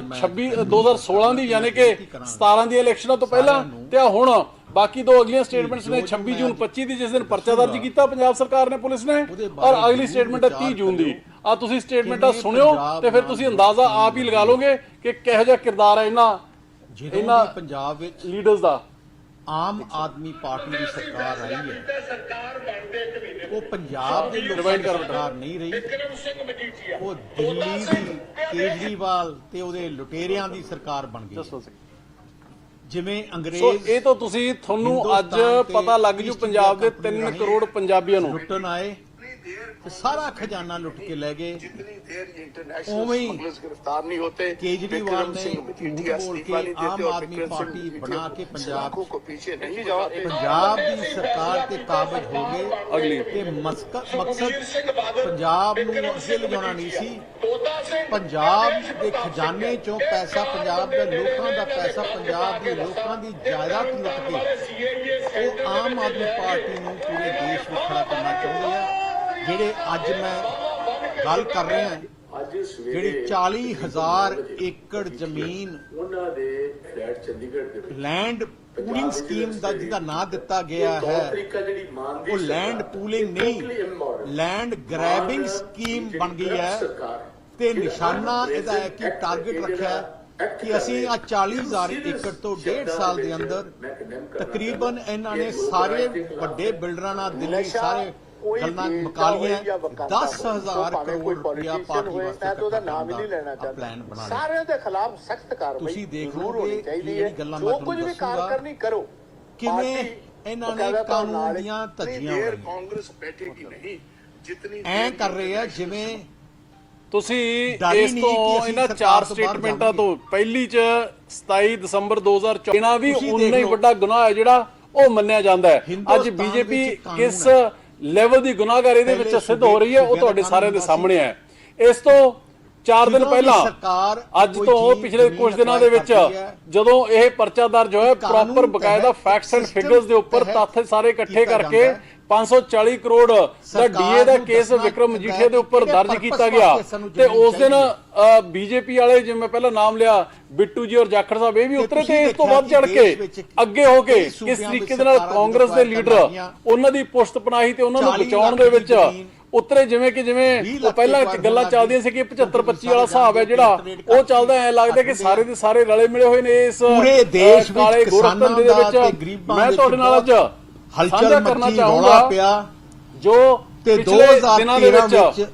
26 2016 ਦੀ ਯਾਨੀ ਕਿ 17 ਦੀ ਇਲੈਕਸ਼ਨਾਂ ਤੋਂ ਪਹਿਲਾਂ ਤੇ ਹੁਣ ਬਾਕੀ ਦੋ ਅਗਲੀਆਂ ਸਟੇਟਮੈਂਟਸ ਨੇ 26 ਜੂਨ 25 ਦੀ ਜਿਸ ਦਿਨ ਪਰਚਾ ਦਰਜ ਕੀਤਾ ਪੰਜਾਬ ਸਰਕਾਰ ਨੇ ਪੁਲਿਸ ਨੇ ਔਰ ਅਗਲੀ ਸਟੇਟਮੈਂਟ ਹੈ 30 ਜੂਨ ਦੀ। ਆ ਤੁਸੀਂ ਸਟੇਟਮੈਂਟਾਂ ਸੁਣਿਓ ਤੇ ਫਿਰ ਤੁਸੀਂ ਅੰਦਾਜ਼ਾ ਆਪ ਹੀ ਲਗਾ ਲਓਗੇ ਕਿ ਕਿਹੋ ਜਿਹਾ ਕਿਰਦਾਰ ਹੈ ਇਹਨਾਂ ਇਹਨਾਂ- ਪੰਜਾਬ ਵਿੱਚ ਲੀਡਰਸ ਦਾ। ਆਮ ਆਦਮੀ ਪਾਰਟੀ ਦੀ ਸਰਕਾਰ ਆਈ ਹੈ। ਉਹ ਪੰਜਾਬ ਦੇ ਲੋਕਾਂ ਦੀ। ਸਰਕਾਰ ਨਹੀਂ ਰਹੀ। ਉਹ ਦਿੱਲੀ ਦੀ ਕੇਜਰੀਵਾਲ ਤੇ ਉਹਦੇ ਲੁਟੇਰਿਆਂ ਦੀ ਸਰਕਾਰ ਬਣ ਗਈ। ਜਿਵੇਂ ਅੰਗਰੇਜ਼ ਇਹ ਤਾਂ ਤੁਸੀਂ ਤੁਹਾਨੂੰ ਅੱਜ ਪਤਾ ਲੱਗ ਜੂ ਪੰਜਾਬ ਦੇ India 3 Company ਕਰੋੜ ਪੰਜਾਬੀਆਂ ਨੂੰ। ਲੁੱਟਣ ਆਏ। ਤੇ ਸਾਰਾ ਖਜ਼ਾਨਾ ਲੁੱਟ ਕੇ ਲੈ ਗਏ। ਜਿੰਨੀ ਦੇਰ ਇੰਟਰਨੈਸ਼ਨਲ ਸਮਗਲਰਸ ਗ੍ਰਿਫਤਾਰ ਨਹੀਂ ਹੋਤੇ ਬਣਾ ਕੇ ਪੰਜਾਬ ਪੰਜਾਬ ਦੀ ਸਰਕਾਰ ਤੇ ਕਾਬਜ ਹੋ ਗਏ ਅਗਲੀ ਤੇ ਮਕਸਦ ਪੰਜਾਬ ਨੂੰ ਅੱਗੇ ਲਿਜਾਉਣਾ ਨਹੀਂ ਸੀ। ਪੰਜਾਬ ਦੇ ਖਜ਼ਾਨੇ ਚੋਂ ਪੈਸਾ ਪੰਜਾਬ ਦੇ ਲੋਕਾਂ ਦਾ ਪੈਸਾ ਪੰਜਾਬ ਦੇ ਲੋਕਾਂ ਦੀ ਜਾਇਦਾਦ ਲੁੱਟ ਕੇ ਉਹ ਆਮ ਆਦਮੀ ਪਾਰਟੀ ਨੂੰ ਪੂਰੇ ਦੇਸ਼ ਵਿੱਚ ਖੜਾ ਕਰਨਾ ਚਾਹੁੰਦੇ ਆ। ਜਿਹੜੇ ਅੱਜ ਮੈਂ ਗੱਲ ਕਰ ਰਿਹਾ ਜਿਹੜੀ 40000 ਏਕੜ ਜ਼ਮੀਨ ਉਹਨਾਂ ਦੇ ਫਲੈਟ ਚੰਡੀਗੜ੍ਹ ਦੇ ਲੈਂਡ ਪੂਲਿੰਗ ਸਕੀਮ ਦਾ ਜਿਹਦਾ ਨਾਂ ਦਿੱਤਾ ਗਿਆ ਹੈ ਉਹ ਲੈਂਡ ਪੂਲਿੰਗ ਨਹੀਂ ਲੈਂਡ ਗ੍ਰੈਬਿੰਗ ਸਕੀਮ ਬਣ ਗਈ ਹੈ ਤੇ ਨਿਸ਼ਾਨਾ ਇਹਦਾ ਹੈ ਕਿ ਟਾਰਗੇਟ ਰੱਖਿਆ ਹੈ ਕਿ ਅਸੀਂ ਆ 40000 ਏਕੜ ਤੋਂ 1.5 ਸਾਲ ਦੇ ਅੰਦਰ ਤਕਰੀਬਨ ਇਹਨਾਂ ਨੇ ਸਾਰੇ ਵੱਡੇ ਬਿਲਡਰਾਂ ਨਾਲ ਦਿੱਲੀ ਸਾਰੇ ਗੱਲਾਂ ਮੁਕਾ ਲਈਆਂ 10000 ਕਰੋੜ ਰੁਪਇਆ ਪਾਰਟੀ ਵਾਸਤੇ ਮੈਂ ਤਾਂ ਉਹਦਾ ਨਾਮ ਹੀ ਨਹੀਂ ਲੈਣਾ ਚਾਹੁੰਦਾ ਸਾਰਿਆਂ ਦੇ ਖਿਲਾਫ ਸਖਤ ਕਾਰਵਾਈ ਤੁਸੀਂ ਦੇਖ ਚਾਹੀਦੀ ਜਿਹੜੀ ਹੈ ਗੱਲਾਂ ਮੈਂ ਤੁਹਾਨੂੰ ਕੁਝ ਵੀ ਦੱਸੂਗਾ, ਕਾਰਕਰਨੀ ਕਰੋ ਕਿਵੇਂ ਇਹਨਾਂ ਨੇ ਕਾਨੂੰਨ ਦੀਆਂ ਧੱਜੀਆਂ। ਕਾਂਗਰਸ ਬੈਠੇਗੀ ਨਹੀਂ ਜਿਤਨੀ ਐਂ ਕਰ ਰਹੇ ਆ ਜਿਵੇਂ ਤੁਸੀਂ ਇਸ ਤੋਂ ਇਹਨਾਂ ਚਾਰ ਸਟੇਟਮੈਂਟਾਂ। ਤੋਂ ਪਹਿਲੀ ਚ 27 ਦਸੰਬਰ 2014 ਇਹਨਾਂ ਵੀ ਉਨਾ ਹੀ ਲਓ। ਵੱਡਾ ਗੁਨਾਹ ਹੈ ਜਿਹੜਾ ਉਹ ਮੰਨਿਆ ਜਾਂਦਾ ਹੈ ਅੱਜ ਬੀਜੇਪੀ ਕਿਸ। ਲੈਵਲ ਦੀ ਗੁਨਾਹਗਾਰੀ ਦੇ ਵਿੱਚ ਸਿੱਧ ਹੋ ਰਹੀ ਹੈ ਉਹ ਤੁਹਾਡੇ ਸਾਰਿਆਂ ਦੇ ਸਾਹਮਣੇ ਹੈ ਇਸ ਤੋਂ 4 ਦਿਨ ਪਹਿਲਾਂ ਸਰਕਾਰ ਅੱਜ ਤੋਂ ਪਿਛਲੇ ਕੁਝ ਦਿਨਾਂ ਦੇ ਵਿੱਚ ਜਦੋਂ ਇਹ ਪਰਚਾ ਦਰਜ ਹੋਇਆ ਪ੍ਰੋਪਰ ਬਕਾਇਦਾ ਫੈਕਟਸ ਐਂਡ ਫਿਗਰਸ ਦੇ ਉੱਪਰ ਤੱਥ ਸਾਰੇ ਇਕੱਠੇ ਕਰਕੇ। 540 ਕਰੋੜ ਦਾ ਡੀਏ ਦਾ ਕੇਸ ਵਿਕਰਮ ਮਜੀਠੀਆ ਦੇ ਉੱਪਰ ਦਰਜ ਕੀਤਾ ਗਿਆ। ਤੇ ਉਸ ਦਿਨ ਬੀਜੇਪੀ ਵਾਲੇ ਜਿਵੇਂ ਮੈਂ ਪਹਿਲਾਂ ਨਾਮ ਲਿਆ ਬਿੱਟੂ ਜੀ ਔਰ ਜਾਖੜ ਸਾਹਿਬ ਇਹ ਵੀ ਉਤਰੇ ਤੇ ਇਸ ਤੋਂ ਵੱਧ ਚੜ ਕਿ ਅੱਗੇ ਹੋ ਕੇ ਕਿਸ ਤਰੀਕੇ ਦੇ ਨਾਲ ਕਾਂਗਰਸ ਦੇ ਲੀਡਰ ਉਹਨਾਂ ਦੀ ਪੁਸ਼ਤ ਪਨਾਹੀ ਤੇ ਉਹਨਾਂ ਨੂੰ 40 ਬਚਾਉਣ ਦੇ ਵਿੱਚ ਉਤਰੇ ਜਿਵੇਂ ਕਿ ਜਿਵੇਂ 20 ਉਹ ਪਹਿਲਾਂ ਗੱਲਾਂ ਚੱਲਦੀਆਂ ਸੀ ਕਿ 75 25 ਵਾਲਾ ਹਿਸਾਬ ਹੈ ਜਿਹੜਾ ਉਹ ਚੱਲਦਾ ਐ ਲੱਗਦਾ ਕਿ ਸਾਰੇ ਦੇ ਸਾਰੇ ਰਲੇ ਮਿਲੇ ਹੋਏ ਨੇ ਇਸ ਪੂਰੇ ਦੇਸ਼ ਵਿੱਚ ਕਾਲੇ ਦਾ ਵਿੱਚ। ਮੈਂ ਤੁਹਾਡੇ ਨਾਲ ਅੱਜ ਹਲਚਲ ਮੱਚੀ ਰੌਲਾ ਪਿਆ ਜੋ ਤੇ ਪਿਛਲੇ 2013 ਦਿਨਾਂ ਦੇ ਵਿੱਚ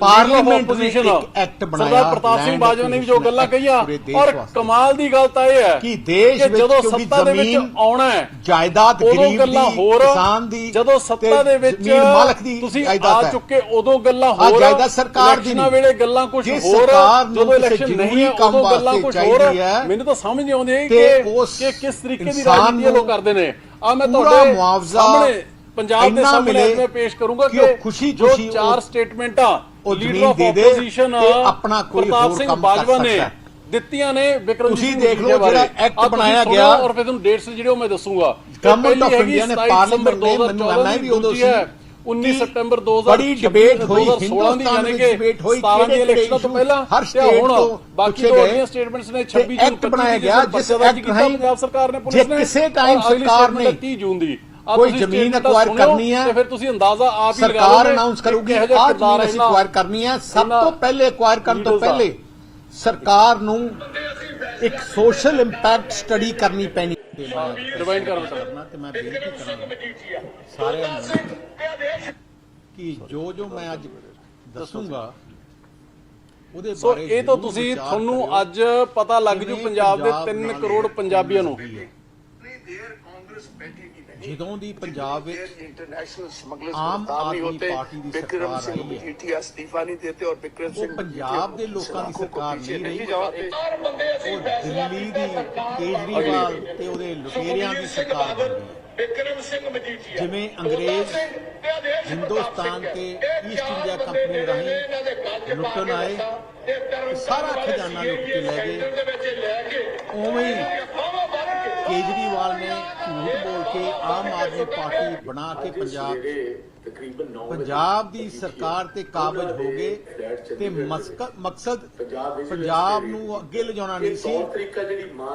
ਪਾਰਲੀਮੈਂਟ ਨੇ ਇੱਕ ਐਕਟ ਬਣਾਇਆ, ਸਰਦਾਰ ਪ੍ਰਤਾਪ ਸਿੰਘ ਬਾਜਵਾ ਨੇ ਵੀ ਜੋ ਗੱਲਾਂ ਕਹੀਆਂ ਔਰ। ਕਮਾਲ ਦੀ ਗੱਲ ਤਾਂ ਇਹ ਹੈ ਕਿ ਦੇਸ਼ ਵਿੱਚ ਜਦੋਂ ਸੱਤਾ ਦੇ ਵਿੱਚ ਆਉਣਾ ਹੈ ਜਾਇਦਾਦ ਗਰੀਬ ਦੀ ਕਿਸਾਨ ਦੀ ਜਦੋਂ ਸੱਤਾ ਦੇ ਵਿੱਚ ਮਾਲਕ ਦੀ ਤੁਸੀਂ ਆ। ਚੁੱਕੇ ਉਦੋਂ ਗੱਲਾਂ ਹੋਰ ਜਾਇਦਾਦ ਸਰਕਾਰ ਦੀ ਨਹੀਂ। ਵੇਲੇ ਗੱਲਾਂ ਕੁਝ ਹੋਰ ਜਦੋਂ ਕਿਸੇ ਇਲੈਕਸ਼ਨ ਨਹੀਂ ਹੈ ਉਦੋਂ ਗੱਲਾਂ ਕੁਝ ਹੋਰ ਮੈਨੂੰ ਤਾਂ ਸਮਝ ਨਹੀਂ ਆਉਂਦੀ ਕਿ ਕਿਸ ਤਰੀਕੇ ਦੀ ਰਾਜਨੀਤੀ ਲੋਕ ਕਰਦੇ ਨੇ ਆ ਮੈਂ ਤੁਹਾਡੇ ਮੁਆਵਜ਼ਾ ਸਾਹਮਣੇ ਪੰਜਾਬ ਦੇ ਸਾਹਮਣੇ ਮੈਂ ਪੇਸ਼ ਕਰੂੰਗਾ ਕਿ ਖੁਸ਼ੀ ਜੋ ਚਾਰ ਸਟੇਟਮੈਂਟਾਂ ਲੀਡਰ ਆਫ ਆਪੋਜੀਸ਼ਨ ਆਪਣਾ ਕੋਈ ਹੋਰ ਸਿੰਘ ਕੰਮ ਕਰ ਬਾਜਵਾ ਨੇ ਸਕਦਾ ਹੈ। ਦਿੱਤੀਆਂ ਨੇ ਵਿਕਰਮ ਤੁਸੀਂ ਦੇਖ ਲਓ ਜਿਹੜਾ act ਬਣਾਇਆ ਗਿਆ। ਔਰ ਫਿਰ ਤੁਹਾਨੂੰ ਡੇਟਸ ਜਿਹੜੇ ਉਹ ਮੈਂ ਦੱਸੂਗਾ। ਪਹਿਲੀ ਹੈਗੀ India ਨੇ 27 parliament ਨੇ ਮੈਨੂੰ ਹੈ ਵੀ ਉਦੋਂ ਸੀ। 19 ਕਿ ਸਤੰਬਰ 2000 ਬੜੀ debate ਹੋਈ, 2016 ਦੀ ਹਿੰਦੁਸਤਾਨ ਯਾਨੀ ਕਿ debate ਹੋਈ, 17 ਦੀ ਕਿਹੜੇ-ਕਿਹੜੇ ਇਲੈਕਸ਼ਨਾਂ ਤੋਂ ਪਹਿਲਾਂ ਹਰ state ਤੋਂ ਬਾਕੀ ਪੁੱਛੇ ਦੋ ਗਏ। ਜਿਹੜੀਆਂ ਸਟੇਟਮੈਂਟਸ ਨੇ ਤੇ 26 ਜੂਨ act ਬਣਾਇਆ ਗਿਆ, ਜਿਸ act ਕੀਤਾ ਪੰਜਾਬ ਸਰਕਾਰ ਨੇ ਪੁਲਿਸ ਨੇ ਕਿਸੇ ਅਗਲੀ ਸਰਕਾਰ ਨੇ 30 ਜੂਨ ਦੀ ਕੋਈ ਜ਼ਮੀਨ ਸੁਣਿਓ ਕਰਨੀ ਹੈ, ਤੇ ਫਿਰ ਤੁਸੀਂ ਅੰਦਾਜ਼ਾ ਆਪ ਹੀ ਲਗਾ ਸਰਕਾਰ ਲਓਗੇ ਅਨਾਉਂਸ ਕਰੂਗੀ ਆਹ ਜ਼ਮੀਨ ਅਸੀਂ ਐਕਵਾਇਰ ਕਰਨੀ ਹੈ ਸਭ ਤੋਂ ਪਹਿਲੇ ਐਕਵਾਇਰ ਕਰਨ ਤੋਂ। ਪਹਿਲੇ ਸਰਕਾਰ ਨੂੰ ਇੱਕ ਸੋਸ਼ਲ ਇੰਪੈਕਟ ਸਟੱਡੀ ਕਰਨੀ ਪੈਣੀ ਰਿਵਾਈਂਡ ਕਰੋ ਸਰ ਕਰਨਾ ਤੇ ਮੈਂ ਬੇਨਤੀ ਕਰਾਂਗਾ। ਸਾਰਿਆਂ ਨੂੰ ਕਿ ਜੋ ਜੋ ਮੈਂ ਅੱਜ ਦੱਸੂਗਾ ਉਹਦੇ ਸੋ ਬਾਰੇ ਇਹ ਤਾਂ ਤੁਸੀਂ ਤੁਹਾਨੂੰ। ਅੱਜ ਪਤਾ ਲੱਗ ਜੂ ਪੰਜਾਬ ਦੇ ਪੰਜਾਬ 3 ਨਾਲ ਕਰੋੜ ਪੰਜਾਬੀਆਂ ਨੂੰ। ਜਦੋਂ ਦੀ ਪੰਜਾਬ ਵਿੱਚ international smugglers Aam Aadmi Party ਦੀ ਸਰਕਾਰ ਆਈ ਹੈ। ਇਤਿਹਾਸ ਅਸਤੀਫਾ ਨਹੀਂ ਦਿੱਤੇ ਔਰ ਬਿਕਰਮ ਸਿੰਘ ਪੰਜਾਬ ਦੇ ਲੋਕਾਂ ਦੀ ਸਰਕਾਰ ਨਹੀਂ ਰਹੀ। ਉਹ ਦਿੱਲੀ ਦੀ ਕੇਜਰੀਵਾਲ ਤੇ ਉਹਦੇ ਲੁਟੇਰਿਆਂ ਦੀ ਸਰਕਾਰ ਬਿਕਰਮ ਸਿੰਘ ਮਜੀਠੀਆ ਜਿਵੇਂ ਅੰਗਰੇਜ਼ ਹਿੰਦੁਸਤਾਨ ਤੇ ਈਸਟ ਇੰਡੀਆ ਕੰਪਨੀ ਰਾਹੀਂ ਲੁੱਟਣ ਆਏ। ਸਾਰਾ ਖਜ਼ਾਨਾ ਲੁੱਟ ਕੇ ਲੈ ਗਏ। ਉਵੇਂ ਕੇਜਰੀਵਾਲ ਨੇ ਝੂਠ ਬੋਲ ਕੇ ਆਮ ਆਦਮੀ ਪਾਰਟੀ ਬਣਾ ਕੇ ਪੰਜਾਬ ਪੰਜਾਬ ਦੀ ਸਰਕਾਰ ਤੇ ਕਾਬਜ ਹੋ ਗਏ ਤੇ ਮਕਸਦ ਪੰਜਾਬ ਨੂੰ ਅੱਗੇ ਲਿਜਾਉਣਾ ਨਹੀਂ ਸੀ।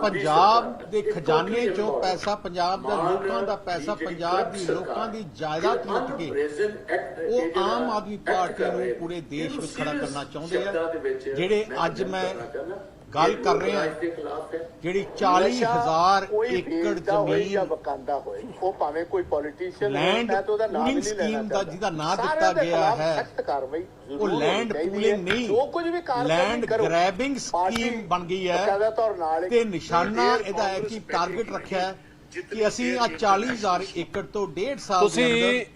ਪੰਜਾਬ ਦੇ ਖਜ਼ਾਨੇ ਚੋਂ ਪੈਸਾ ਪੰਜਾਬ ਦੇ ਲੋਕਾਂ ਦਾ ਪੈਸਾ ਪੰਜਾਬ ਦੀ ਲੋਕਾਂ ਦੀ ਜਾਇਦਾਦ ਲੁੱਟ ਕੇ ਉਹ ਆਮ ਆਦਮੀ ਪਾਰਟੀ ਨੂੰ ਪੂਰੇ ਦੇਸ਼ ਵਿੱਚ ਖੜਾ ਕਰਨਾ ਚਾਹੁੰਦੇ ਆ ਜਿਹੜੇ ਅੱਜ ਮੈਂ ਗੱਲ ਕਰ ਰਹੇ ਹਾਂ। ਜਿਹੜੀ 40000 ਏਕੜ ਜ਼ਮੀਨ ਜਾਂ ਵਕਾਂਦਾ ਹੋਏ ਉਹ ਭਾਵੇਂ ਕੋਈ ਪੋਲੀਟੀਸ਼ੀਅਨ ਲੈਂਡ ਪੂਲਿੰਗ ਸਕੀਮ ਦਾ ਜਿਹਦਾ ਨਾਂ ਦਿੱਤਾ ਗਿਆ ਹੈ ਉਹ ਲੈਂਡ ਪੂਲਿੰਗ ਨਹੀਂ ਜੋ ਕੁਝ ਵੀ ਕਾਰਵਾਈ ਲੈਂਡ ਗ੍ਰੈਬਿੰਗ ਸਕੀਮ ਬਣ ਗਈ ਹੈ ਤੇ ਨਿਸ਼ਾਨਾ ਇਹਦਾ ਹੈ ਕਿ ਟਾਰਗੇਟ ਰੱਖਿਆ ਹੈ ਕਿ ਅਸੀਂ ਆ 40000 ਏਕੜ ਤੋਂ ਡੇਢ ਸਾਲ ਤੁਸੀਂ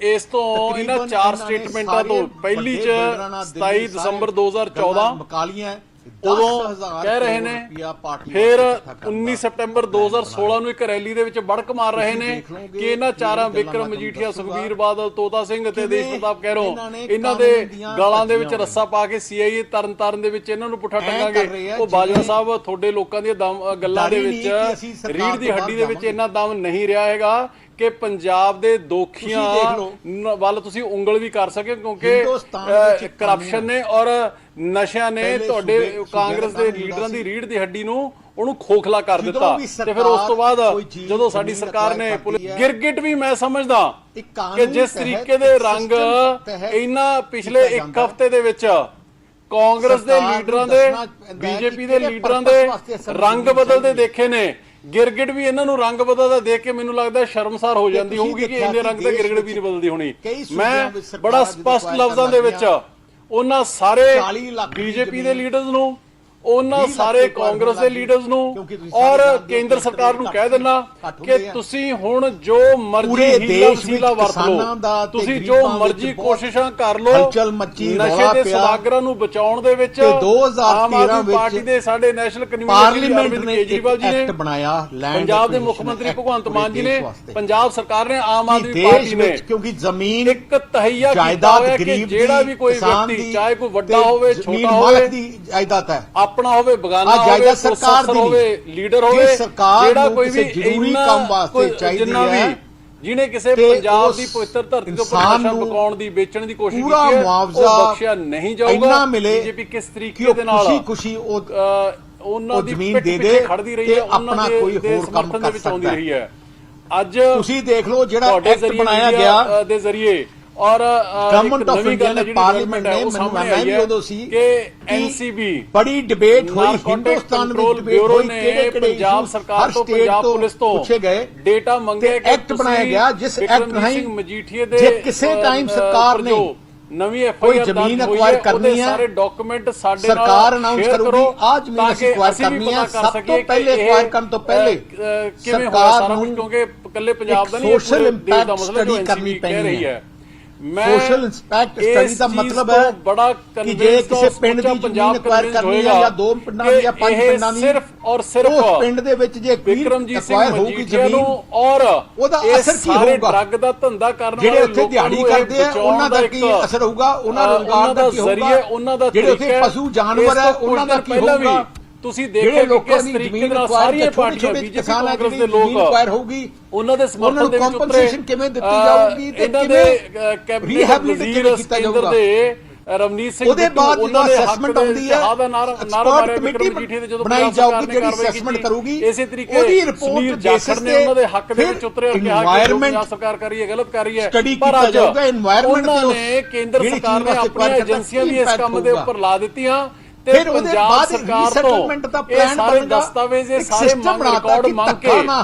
ਇਸ ਤੋਂ ਇਹਨਾਂ ਚਾਰ ਸਟੇਟਮੈਂਟਾਂ ਤੋਂ ਪਹਿਲੀ ਚ 27 ਦਸੰਬਰ 2014 ਮਕਾਲੀਆਂ ਉਦੋਂ ਕਹਿ ਰਹੇ ਨੇ ਫਿਰ 19 ਸਪਟੈਂਬਰ 2016 ਨੂੰ ਇੱਕ ਰੈਲੀ ਦੇ ਵਿੱਚ ਬੜਕ ਮਾਰ ਰਹੇ ਨੇ ਕਿ ਇਹਨਾਂ ਚਾਰਾਂ ਵਿਕਰਮ ਮਜੀਠੀਆ ਸੁਖਬੀਰ ਬਾਦਲ ਤੋਤਾ ਸਿੰਘ ਅਤੇ ਦੇਸ਼ ਪ੍ਰਤਾਪ ਕਹਿਰੋ ਇਹਨਾਂ ਦੇ ਗਾਲਾਂ ਦੇ ਵਿੱਚ ਰੱਸਾ ਪਾ ਕੇ ਸੀਆਈਏ ਤਰਨਤਾਰਨ ਦੇ ਵਿੱਚ ਇਹਨਾਂ ਨੂੰ ਪੁੱਠਾ ਟੰਗਾਂਗੇ। ਉਹ ਬਾਜਵਾ ਸਾਹਿਬ ਤੁਹਾਡੇ ਲੋਕਾਂ ਦੀਆਂ ਗੱਲਾਂ ਦੇ ਵਿੱਚ ਰੀੜ ਦੀ ਹੱਡੀ ਦੇ ਵਿੱਚ ਇਹਨਾਂ ਦਮ ਨਹੀਂ ਰਿਹਾ ਹੈਗਾ। ਕਿ ਪੰਜਾਬ ਦੇ ਦੋਖੀਆਂ ਵੱਲ ਤੁਸੀਂ ਉਂਗਲ ਵੀ ਕਰ ਸਕੇ ਕਿਉਂਕਿ ਕਰਪਸ਼ਨ ਨੇ ਔਰ ਨਸ਼ਿਆਂ ਨੇ ਤੁਹਾਡੇ ਕਾਂਗਰਸ ਦੇ ਲੀਡਰਾਂ ਦੀ ਰੀੜ ਦੀ ਹੱਡੀ ਨੂੰ ਉਹਨੂੰ ਖੋਖਲਾ ਕਰ ਦਿੱਤਾ ਤੇ ਫਿਰ ਉਸ ਤੋਂ ਬਾਅਦ ਜਦੋਂ ਸਾਡੀ ਸਰਕਾਰ ਨੇ ਗਿਰਗਿਟ ਵੀ ਮੈਂ ਸਮਝਦਾ ਕਿ ਜਿਸ ਤਰੀਕੇ ਦੇ ਰੰਗ ਇਹਨਾਂ ਪਿਛਲੇ ਇੱਕ ਹਫ਼ਤੇ ਦੇ ਵਿੱਚ ਕਾਂਗਰਸ ਦੇ ਲੀਡਰਾਂ ਦੇ ਬੀਜੇਪੀ ਦੇ ਲੀਡਰਾਂ ਦੇ ਰੰਗ ਬਦਲਦੇ ਦੇਖੇ ਨੇ। ਗਿਰਗਿਟ ਵੀ ਇਹਨਾਂ ਨੂੰ ਰੰਗ ਬਦਲਦਾ ਦੇਖ ਕੇ ਮੈਨੂੰ ਲੱਗਦਾ ਸ਼ਰਮਸਾਰ ਹੋ ਜਾਂਦੀ ਹੋਊਗੀ ਕਿ ਇੰਨੇ ਰੰਗ ਤਾਂ ਗਿਰਗੜ ਵੀ ਨਹੀਂ ਬਦਲਦੀ ਹੋਣੀ। ਮੈਂ ਬੜਾ ਸਪਸ਼ਟ ਲਫ਼ਜ਼ਾਂ ਦੇ ਵਿੱਚ ਉਹਨਾਂ ਸਾਰੇ ਬੀਜੇਪੀ ਦੇ ਲੀਡਰਸ ਨੂੰ ਉਹਨਾਂ ਸਾਰੇ ਕਾਂਗਰਸ ਦੇ ਲੀਡਰਸ ਨੂੰ ਔਰ ਕੇਂਦਰ ਸਰਕਾਰ ਨੂੰ ਕਹਿ ਦੇਣਾ ਕਿ ਤੁਸੀਂ ਹੁਣ ਜੋ ਮਰਜ਼ੀ ਹੀਲਾ ਵਸੀਲਾ ਵਰਤ ਲਓ। ਤੁਸੀਂ ਜੋ ਮਰਜ਼ੀ ਕੋਸ਼ਿਸ਼ਾਂ ਕਰ ਲਓ। ਨਸ਼ੇ ਦੇ ਸਦਾਗਰਾਂ ਨੂੰ ਬਚਾਉਣ ਦੇ ਵਿੱਚ 2013 ਵਿੱਚ ਪਾਰਟੀ ਦੇ ਸਾਡੇ ਨੈਸ਼ਨਲ ਕਨਵੀਨਰ ਪੰਜਾਬ ਦੇ ਮੁੱਖ ਮੰਤਰੀ ਭਗਵੰਤ ਮਾਨ ਜੀ ਨੇ ਪੰਜਾਬ ਸਰਕਾਰ ਨੇ ਆਮ ਆਦਮੀ ਪਾਰਟੀ ਨੇ ਕਿਉਂਕਿ ਜ਼ਮੀਨ ਇੱਕ ਤਹਈਆ ਜਾਇਦਾਦ ਗਰੀਬ ਜਿਹੜਾ ਵੀ ਕੋਈ ਵਿਅਕਤੀ ਚਾਹੇ ਕੋਈ ਵੱਡਾ ਹੋਵੇ ਛੋਟਾ ਹੋਵੇ ਆਪਣਾ ਹੋਵੇ ਬਗਾਨਾ ਹੋਵੇ ਸਰਕਾਰ ਦੀ ਹੋਵੇ ਲੀਡਰ ਹੋਵੇ ਜਿਹੜਾ ਕੋਈ ਵੀ ਜ਼ਰੂਰੀ ਕੰਮ ਵਾਸਤੇ ਚਾਹੀਦੀ ਹੈ ਜਿਹਨੇ ਕਿਸੇ ਪੰਜਾਬ ਦੀ ਪਵਿੱਤਰ ਧਰਤੀ ਤੋਂ ਪਰਨਾਸ਼ਾ ਪਕਾਉਣ ਦੀ ਵੇਚਣ ਦੀ ਕੋਸ਼ਿਸ਼ ਕੀਤੀ ਹੈ ਉਹ ਬਖਸ਼ਿਆ ਨਹੀਂ ਜਾਊਗਾ। ਬੀਜੇਪੀ ਕਿਸ ਤਰੀਕੇ ਦੇ ਨਾਲ ਖੁਸ਼ੀ ਖੁਸ਼ੀ ਉਹ ਉਹਨਾਂ ਦੀ ਜ਼ਮੀਨ ਦੇ ਦੇ ਖੜਦੀ ਰਹੀ ਹੈ ਆਪਣਾ ਕੋਈ ਹੋਰ ਕੰਮ ਕਰ ਸਕਦਾ ਹੈ। ਅੱਜ ਤੁਸੀਂ ਦੇਖ ਲਓ ਜਿਹੜਾ ਐਕਟ ਬਣਾਇਆ ਗਿਆ। ਦੇ ਜ਼ਰੀਏ ਔਰ ਗਵਰਨਮੈਂਟ ਆਫ ਇੰਡੀਆ ਨੇ ਪਾਰਲੀਮੈਂਟ ਨੇ ਮੈਨੂੰ ਮੈਂ ਵੀ ਸੀ ਕਿ ਐਨਸੀਬੀ ਬੜੀ ਡਿਬੇਟ ਹੋਈ ਹਿੰਦੁਸਤਾਨ ਵਿੱਚ ਡਿਬੇਟ ਹੋਈ ਕਿਹੜੇ ਕਿਹੜੇ ਪੰਜਾਬ ਸਰਕਾਰ ਤੋਂ ਪੰਜਾਬ ਪੁਲਿਸ ਤੋਂ ਪੁੱਛੇ ਗਏ ਡੇਟਾ ਮੰਗੇ ਕਿ ਐਕਟ ਬਣਾਇਆ ਗਿਆ ਜਿਸ ਐਕਟ ਰਾਹੀਂ ਮਜੀਠੀਏ ਦੇ ਜੇ ਕਿਸੇ ਟਾਈਮ ਸਰਕਾਰ ਨੇ ਨਵੀਂ ਐਫਆਈਆਰ ਜ਼ਮੀਨ ਕਰਨੀ ਹੈ ਸਾਰੇ ਡਾਕੂਮੈਂਟ ਸਾਡੇ ਨਾਲ ਸਰਕਾਰ ਅਨਾਉਂਸ ਕਰੂਗੀ ਆ ਜ਼ਮੀਨ ਅਸੀਂ ਅਕਵਾਇਰ ਕਰਨੀ ਹੈ ਸਭ ਤੋਂ ਪਹਿਲੇ ਅਕਵਾਇਰ ਕਰਨ ਤੋਂ ਪਹਿਲੇ ਸਰਕਾਰ ਨੂੰ ਕਿਉਂਕਿ ਇਕੱਲੇ ਪੰਜਾਬ ਦਾ ਨਹੀਂ ਸੋਸ਼ਲ ਇੰਪੈਕਟ ਸਟੱਡੀ ਕਰਨੀ ਪੈਣੀ ਹੈ। ਸੋਸ਼ਲ ਇੰਸਪੈਕਟ ਸਟੱਡੀ ਦਾ ਮਤਲਬ ਹੈ ਬੜਾ ਕਿ ਜੇ ਪਿੰਡ ਦੀ ਜ਼ਮੀਨ ਐਕਵਾਇਰ ਕਰਨੀ ਹੈ ਜਾਂ ਦੋ ਪਿੰਡਾਂ ਦੀ ਜਾਂ ਪੰਜ ਪਿੰਡਾਂ ਦੀ ਸਿਰਫ ਔਰ ਸਿਰਫ ਉਸ ਪਿੰਡ ਦੇ ਵਿੱਚ ਜੇ ਵਿਕਰਮਜੀਤ ਸਿੰਘ ਹੋਊਗੀ ਜ਼ਮੀਨ ਔਰ ਉਹਦਾ ਅਸਰ ਕੀ ਹੋਊਗਾ? ਡਰੱਗ ਦਾ ਧੰਦਾ ਕਰਨ ਜਿਹੜੇ ਉੱਥੇ ਦਿਹਾੜੀ ਕਰਦੇ ਆ ਉਹਨਾਂ ਦਾ ਕੀ ਅਸਰ ਹੋਊਗਾ? ਉਹਨਾਂ ਰੋਜ਼ਗਾਰ ਦਾ ਕੀ ਹੋਊਗਾ? ਜਿਹੜੇ ਉੱਥੇ ਪਸ਼ੂ ਜਾਨਵਰ ਹੈ ਉਹਨਾਂ ਦਾ ਕੀ ਹੋਊਗਾ? ਤੁਸੀਂ ਦੇਖਿਆ ਕਿ ਕਿਸ ਤਰੀਕੇ ਨਾਲ ਸਾਰੀਆਂ ਪਾਰਟੀਆਂ ਬੀਜੇਪੀ ਕਾਂਗਰਸ ਦੇ ਲੋਕ ਰਿਕੁਆਇਰ ਹੋਊਗੀ ਉਹਨਾਂ ਦੇ ਸਮਰਥਨ ਦੇ ਵਿੱਚ ਉਤਰੇ। ਕੰਪਨਸੇਸ਼ਨ ਦਿੱਤੀ ਜਾਊਗੀ ਤੇ ਕਿਵੇਂ ਕੈਬਨਿਟ ਵਜ਼ੀਰ ਰਮਨੀਤ ਸਿੰਘ ਉਹਦੇ ਬਾਅਦ ਉਹਨਾਂ ਅਸੈਸਮੈਂਟ ਆਉਂਦੀ ਹੈ ਨਾਰਾ ਨਾਰਾ ਮਾਰਿਆ ਕਮੇਟੀ ਜਦੋਂ ਬਣਾਈ ਜਾਊਗੀ ਜਿਹੜੀ ਅਸੈਸਮੈਂਟ ਕਰੂਗੀ? ਇਸੇ ਤਰੀਕੇ ਉਹਦੀ ਰਿਪੋਰਟ ਜਾਖੜ ਨੇ ਉਹਨਾਂ ਦੇ ਹੱਕ ਦੇ ਵਿੱਚ ਉਤਰੇ ਔਰ ਕਿਹਾ ਕਿ ਪੰਜਾਬ ਸਰਕਾਰ ਕਰ ਰਹੀ ਹੈ ਗਲਤ ਕਰ ਰਹੀ ਹੈ ਸਟੱਡੀ ਕੀਤਾ ਜਾਊਗਾ এনवायरमेंट ਦੇ ਕੇਂਦਰ ਸਰਕਾਰ ਨੇ ਆਪਣੀਆਂ ਏਜੰਸੀਆਂ ਵੀ ਇਸ ਕੰਮ ਦੇ ਉੱਪਰ ਲਾ ਦਿੱਤੀਆਂ। ਫਿਰ ਉਹਦੇ ਬਾਅਦ ਰੀਸੈਟਲਮੈਂਟ ਦਾ ਪਲਾਨ ਸਾਰੇ ਦਸਤਾਵੇਜ਼ ਇਹ ਸਾਰੇ ਮੰਗ ਰਿਕਾਰਡ ਮੰਗ ਕੇ ਨਾ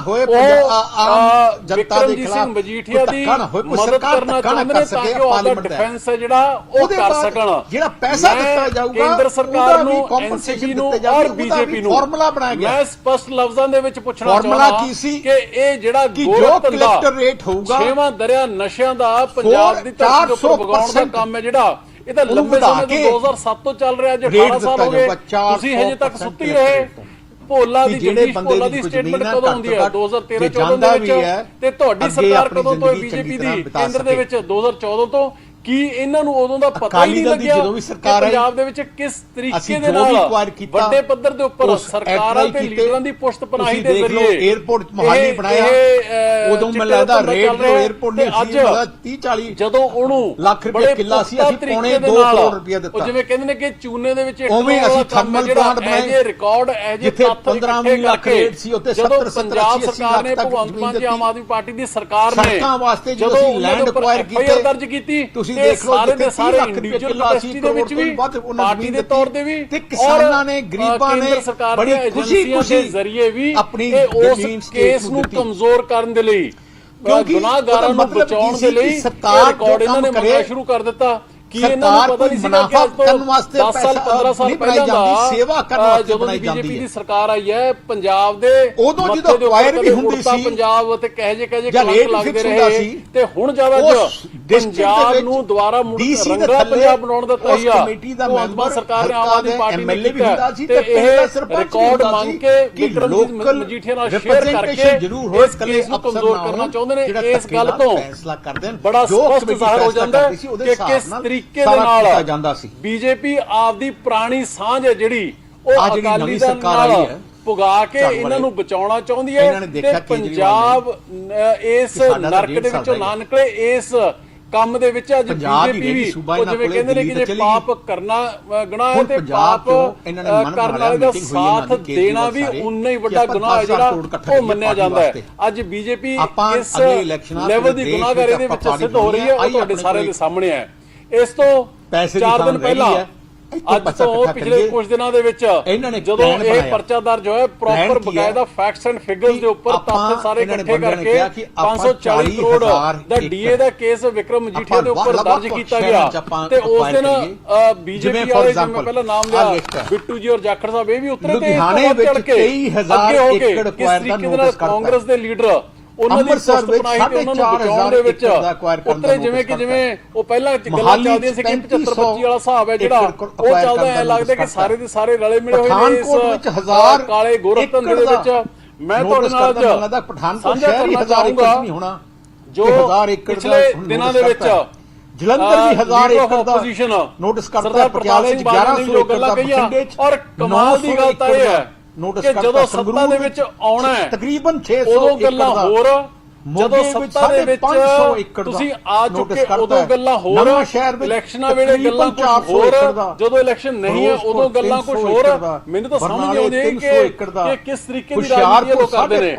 ਜਨਤਾ ਦੇ ਖਿਲਾਫ ਮਜੀਠੀਆ ਦੀ ਮਦਦ ਕਰਨਾ ਚਾਹੁੰਦੇ ਨੇ ਤਾਂ ਕਿ ਉਹ ਡਿਫੈਂਸ ਹੈ ਜਿਹੜਾ ਉਹ ਕਰ ਸਕਣ। ਜਿਹੜਾ ਪੈਸਾ ਦਿੱਤਾ ਜਾਊਗਾ ਕੇਂਦਰ ਸਰਕਾਰ ਨੂੰ ਕੰਪਨਸੇਸ਼ਨ ਦਿੱਤੇ ਜਾਊਗਾ ਬੀਜੇਪੀ ਨੂੰ। ਫਾਰਮੂਲਾ ਬਣਾਇਆ ਗਿਆ। ਮੈਂ ਸਪਸ਼ਟ ਲਫ਼ਜ਼ਾਂ ਦੇ ਵਿੱਚ ਪੁੱਛਣਾ ਚਾਹੁੰਦਾ ਫਾਰਮੂਲਾ ਕਿ ਇਹ ਜਿਹੜਾ ਗੋਲਕੰਡਾ ਰੇਟ ਹੋਊਗਾ ਛੇਵਾਂ ਦਰਿਆ ਨਸ਼ਿਆਂ ਦਾ ਪੰਜਾਬ ਦੀ ਧਰਤੀ ਉੱਪਰ ਦਾ ਕੰਮ ਹੈ ਜਿਹੜਾ ਇਹ ਤਾਂ ਲੰਬੇ ਸਮੇਂ ਤੋਂ 2007 ਤੋਂ ਚੱਲ ਰਿਹਾ ਜੇ 18 ਸਾਲ ਹੋ ਗਏ ਤੁਸੀਂ ਹਜੇ ਤੱਕ ਸੁੱਤੀ ਰਹੇ। ਭੋਲਾ ਦੀ ਜਿਹੜੇ ਬੰਦੇ ਦੀ ਸਟੇਟਮੈਂਟ ਕਦੋਂ ਹੁੰਦੀ ਹੈ? 2013 14 ਦੇ ਵਿੱਚ ਤੇ ਤੁਹਾਡੀ ਸਰਕਾਰ ਕਦੋਂ ਤੋਂ ਹੈ ਬੀਜੇਪੀ ਦੀ ਕੇਂਦਰ ਦੇ ਵਿੱਚ 2014 ਤੋਂ ਕੀ ਇਹਨਾਂ ਨੂੰ ਉਦੋਂ ਦਾ ਪਤਾ ਹੀ ਨਹੀਂ ਲੱਗਿਆ ਜਦੋਂ ਵੀ ਸਰਕਾਰ ਆਈ, ਪੰਜਾਬ ਦੇ ਵਿੱਚ ਕਿਸ ਤਰੀਕੇ ਦੇ ਨਾਲ ਵੱਡੇ ਪੱਧਰ ਦੇ ਉੱਪਰ ਸਰਕਾਰਾਂ ਤੇ ਲੀਡਰਾਂ ਦੀ ਪੁਸ਼ਤ ਪਨਾਹੀ ਦੇ ਦੇਖ ਲਓ, ਜ਼ਰੀਏ airport ਮੋਹਾਲੀ ਬਣਾਇਆ। ਉਦੋਂ ਮੈਨੂੰ ਲੱਗਦਾ ਰੇਟ ਰਿਹਾ 에어ਪੋਰਟ ਤੇ ਨਹੀਂ ਸੀ ਮਤਲਬ 30 40 ਜਦੋਂ ਉਹਨੂੰ ਲੱਖ ਰੁਪਏ ਕਿੱਲਾ ਸੀ, ਅਸੀਂ ਪੌਣੇ ਦੇ ਦੋ ਨਾਲ, ਕਰੋੜ ਰੁਪਇਆ ਦਿੱਤਾ। ਉਹ ਜਿਵੇਂ ਕਹਿੰਦੇ ਨੇ ਕਿ ਚੂਨੇ ਦੇ ਵਿੱਚ ਉਵੇਂ ਅਸੀਂ ਥਰਮਲ ਪਲਾਂਟ ਬਣਾਏ। ਇਹ ਰਿਕਾਰਡ ਇਹ ਜੇ ਜਿੱਥੇ ਤੱਥ 15 ਇਕੱਠੇ ਲੱਖ ਰੇਟ ਸੀ, ਜਦੋਂ 70 ਪੰਜਾਬ 80 ਸਰਕਾਰ ਨੇ ਭਗਵੰਤ ਮਾਨ ਜੀ ਆਮ। ਆਦਮੀ ਪਾਰਟੀ ਦੀ ਸਰਕਾਰ ਨੇ ਸੜਕਾਂ ਵਾਸਤੇ ਜਦੋਂ acquire FIR ਕੀਤੇ, ਦਰਜ ਕੀਤੀ ਤੁਸੀਂ ਤੇ ਦੇਖ ਲਓ ਦੇ ਸਾਰੇ 30 ਲੱਖ ਸੀ, ਕਪੈਸਿਟੀ ਦੇ ਵਿੱਚ ਵੀ ਪਾਰਟੀ ਦੇ। ਤੌਰ ਤੇ ਵੀ ਤੇ ਕਿਸਾਨਾਂ ਨੇ, ਗਰੀਬਾਂ ਨੇ ਬੜੀ ਖੁਸ਼ੀ- ਦੇ ਖੁਸ਼ੀ ਜ਼ਰੀਏ ਵੀ ਆਪਣੀ ਉਸ ਜ਼ਮੀਨ ਕੇਸ ਨੂੰ। ਕਮਜ਼ੋਰ ਕਰਨ ਦੇ ਲਈ ਕਿਉਂਕਿ ਗੁਨਾਹਗਾਰਾਂ ਨੂੰ ਬਚਾਉਣ ਦੇ ਲਈ ਸਰਕਾਰ ਜੋ ਕੰਮ ਕਰੇ, ਸ਼ੁਰੂ ਕਰ ਦਿੱਤਾ ਕੀ ਇਹਨਾਂ ਨੂੰ ਪਤਾ ਨਹੀਂ ਸੀਗਾ ਕਿ ਅੱਜ ਤੋਂ ਮੁਨਾਫਾ ਕਰਨ ਵਾਸਤੇ 10 ਸਾਲ ਪੈਸਾ 15 ਸਾਲ ਪਹਿਲਾਂ ਦਾ ਜਾਂਦੀ, ਸੇਵਾ ਕਰਨ ਵਾਸਤੇ ਜਦੋਂ ਬਣਾਈ ਦੀ ਬੀਜੇਪੀ ਜਾਂਦੀ ਦੀ। ਸਰਕਾਰ ਆਈ ਹੈ ਪੰਜਾਬ ਦੇ ਉਦੋਂ ਜਦੋਂ acquire ਵੀ ਹੁੰਦੀ ਸੀ, ਪੰਜਾਬ ਤੇ ਕਹੇ ਜੇ ਕਹੇ ਜੇ ਕਲੰਕ ਲੱਗਦੇ ਰਹੇ ਤੇ ਹੁਣ ਜ਼ਿਆਦਾ ਜੋ ਪੰਜਾਬ ਨੂੰ ਦੁਬਾਰਾ ਮੁੜ ਥੱਲੇ ਪੰਜਾਬ ਬਣਾਉਣ ਦਾ ਤਹੀਆ ਕਮੇਟੀ ਦਾ ਮੈਂਬਰ ਸਰਕਾਰ ਨੇ ਆਮ ਆਦਮੀ ਪਾਰਟੀ ਨੇ ਵੀ ਹੁੰਦਾ ਸੀ ਤੇ ਸਰਪੰਚ ਵੀ ਰਿਕਾਰਡ ਮੰਗ ਕੇ local ਮਜੀਠੀਆ ਨਾਲ ਸ਼ੇਅਰ ਕਰਕੇ ਜ਼ਰੂਰ ਹੋਏ, ਇਸ ਕੇਸ ਨੂੰ ਕਮਜ਼ੋਰ ਕਰਨਾ ਚਾਹੁੰਦੇ ਨੇ ਇਸ ਗੱਲ ਤੋਂ। ਬੜਾ ਸਪਸ਼ਟ ਜ਼ਾਹਰ ਹੋ ਜਾਂਦਾ ਕਿ ਕਿਸ ਨਾਲ ਤਰੀਕੇ ਦੇ ਸਾਰਾ ਨਾਲ ਜਾਂਦਾ ਸੀ। ਬੀਜੇਪੀ ਆਪਦੀ ਪੁਰਾਣੀ ਸਾਂਝ ਹੈ ਜਿਹੜੀ ਉਹ ਅਕਾਲੀ ਦਲ ਨਾਲ ਪੁਗਾ ਕੇ ਇਹਨਾਂ। ਨੂੰ ਬਚਾਉਣਾ ਚਾਹੁੰਦੀ ਹੈ ਤੇ ਪੰਜਾਬ ਇਸ ਨਰਕ ਦੇ ਵਿੱਚੋਂ ਨਾ। ਨਿਕਲੇ ਇਸ ਕੰਮ ਦੇ ਵਿੱਚ ਅੱਜ ਬੀਜੇਪੀ ਵੀ ਉਹ ਜਿਵੇਂ ਕਹਿੰਦੇ ਨੇ ਕਿ ਜੇ ਪਾਪ। ਕਰਨਾ ਗੁਨਾਹ ਹੈ ਤੇ ਪਾਪ ਕਰਨ ਵਾਲੇ ਦਾ ਸਾਥ ਦੇਣਾ ਵੀ ਉਨਾ ਹੀ ਸਾਰੇ ਵੱਡਾ ਗੁਨਾਹ ਹੈ ਜਿਹੜਾ ਉਹ ਮੰਨਿਆ ਜਾਂਦਾ ਹੈ। ਅੱਜ ਬੀਜੇਪੀ ਇਸ ਲੈਵਲ ਦੇ ਗੁਨਾਹਗਾਰੀ ਦੇ ਵਿੱਚ ਸਿੱਧ ਹੋ ਰਹੀ ਹੈ ਉਹ ਤੁਹਾਡੇ ਸਾਰਿਆਂ ਦੇ ਸਾਹਮਣੇ ਹੈ ਇਸ ਤੋਂ ਪੈਸੇ ਦੀ 4 ਖਾਣ ਦਿਨ ਪਹਿਲਾਂ ਅੱਜ ਤੋਂ ਪਿਛਲੇ। ਕੁਝ ਦਿਨਾਂ ਦੇ ਵਿੱਚ ਇਹਨਾਂ ਨੇ ਜਦੋਂ ਇਹ। ਪਰਚਾ ਦਰਜ ਹੋਇਆ ਪ੍ਰੋਪਰ? ਬਕਾਇਦਾ ਫੈਕਟਸ ਐਂਡ ਫਿਗਰਸ ਦੇ ਉੱਪਰ ਤੱਥ ਸਾਰੇ ਇਕੱਠੇ ਕਰਕੇ ਕਿਹਾ ਕਿ ਆਪਾਂ 540 ਕਰੋੜ 40,000 ਦਾ ਡੀਏ ਦਾ ਕੇਸ ਵਿਕਰਮ ਮਜੀਠੀਆ ਦੇ ਉੱਪਰ ਦਰਜ ਕੀਤਾ ਗਿਆ ਤੇ ਉਸ ਦਿਨ। ਬੀਜੇਪੀ ਵਾਲੇ ਜਿਵੇਂ ਪਹਿਲਾਂ ਨਾਮ ਲਿਆ। ਬਿੱਟੂ ਜੀ ਔਰ ਜਾਖੜ ਸਾਹਿਬ ਇਹ ਵੀ ਉਤਰੇ ਤੇ ਲੁਧਿਆਣੇ ਵਿੱਚ 23,000 ਅੱਗੇ ਹੋ ਕੇ ਏਕੜ acquire ਦਾ notice ਕਰਤਾ। ਕਾਂਗਰਸ ਦੇ ਲੀਡਰ ਉਹਨਾਂ ਦੀ ਵਿੱਚ ਬਣਾਈ ਤੇ ਉਹਨਾਂ ਨੂੰ 4,500 ਬਚਾਉਣ ਦੇ ਵਿੱਚ ਉਤਰੇ ਜਿਵੇਂ ਕਿ ਜਿਵੇਂ ਉਹ ਪਹਿਲਾਂ ਗੱਲਾਂ ਚੱਲਦੀਆਂ ਸੀ ਕਿ 75 25 ਵਾਲਾ ਹਿਸਾਬ ਹੈ ਜਿਹੜਾ ਉਹ ਚੱਲਦਾ ਦਾ ਲੱਗਦਾ ਕਿ ਸਾਰੇ ਦੇ ਸਾਰੇ ਰਲੇ ਮਿਲੇ ਹੋਏ ਨੇ ਇਸ ਕਾਲੇ ਗੋਰਖਤਨ ਦੇ ਵਿੱਚ। ਮੈਂ ਤੁਹਾਡੇ ਨਾਲ ਕਰਦਾ ਲੱਗਦਾ ਪਠਾਨਕੋਟ ਸ਼ਹਿਰ ਹੀ ਏਕੜ ਨਹੀਂ ਹੋਣਾ ਜੋ ਕਿ ਹਜ਼ਾਰ ਏਕੜ ਦਾ ਦਿਨਾਂ ਦੇ ਵਿੱਚ। ਜਲੰਧਰ ਵੀ ਹਜ਼ਾਰ leader of ਏਕੜ ਦਾ ਸਰਦਾਰ ਹੈ, ਪ੍ਰਤਾਪ ਪਟਿਆਲੇ ਸਿੰਘ ਚ ਬਾਜਵਾ ਨੇ 1100 ਜੋ ਗੱਲਾਂ ਏਕੜ ਦਾ, ਔਰ ਕਮਾਲ ਦੀ ਗੱਲ ਤਾਂ ਇਹ ਹੈ notice ਕਿ ਜਦੋਂ ਸੱਤਾ ਦੇ ਵਿੱਚ ਆਉਣਾ ਹੈ ਤਕਰੀਬਨ 600 ਉਦੋਂ ਗੱਲਾਂ ਹੋਰ ਜਦੋਂ ਸੱਤਾ ਦੇ ਵਿੱਚ 550 ਏਕੜ ਦਾ ਤੁਸੀਂ ਆ ਚੁੱਕੇ ਉਦੋਂ। ਗੱਲਾਂ ਹੋਰ ਨਵਾਂ ਸ਼ਹਿਰ ਵਿੱਚ ਇਲੈਕਸ਼ਨਾਂ ਵੇਲੇ ਗੱਲਾਂ ਕੁਝ ਤਕਰੀਬਨ 400 ਹੋਰ। ਜਦੋਂ ਇਲੈਕਸ਼ਨ ਨਹੀਂ ਹੈ ਉਦੋਂ ਗੱਲਾਂ ਕੁਝ 300 ਹੋਰ। ਮੈਨੂੰ ਤਾਂ ਸਮਝ ਨਹੀਂ ਆਉਂਦੀ 300 ਏਕੜ ਕਿ ਕਿਸ ਤਰੀਕੇ ਦੀ ਰਾਜਨੀਤੀ ਲੋਕ ਕਰਦੇ ਨੇ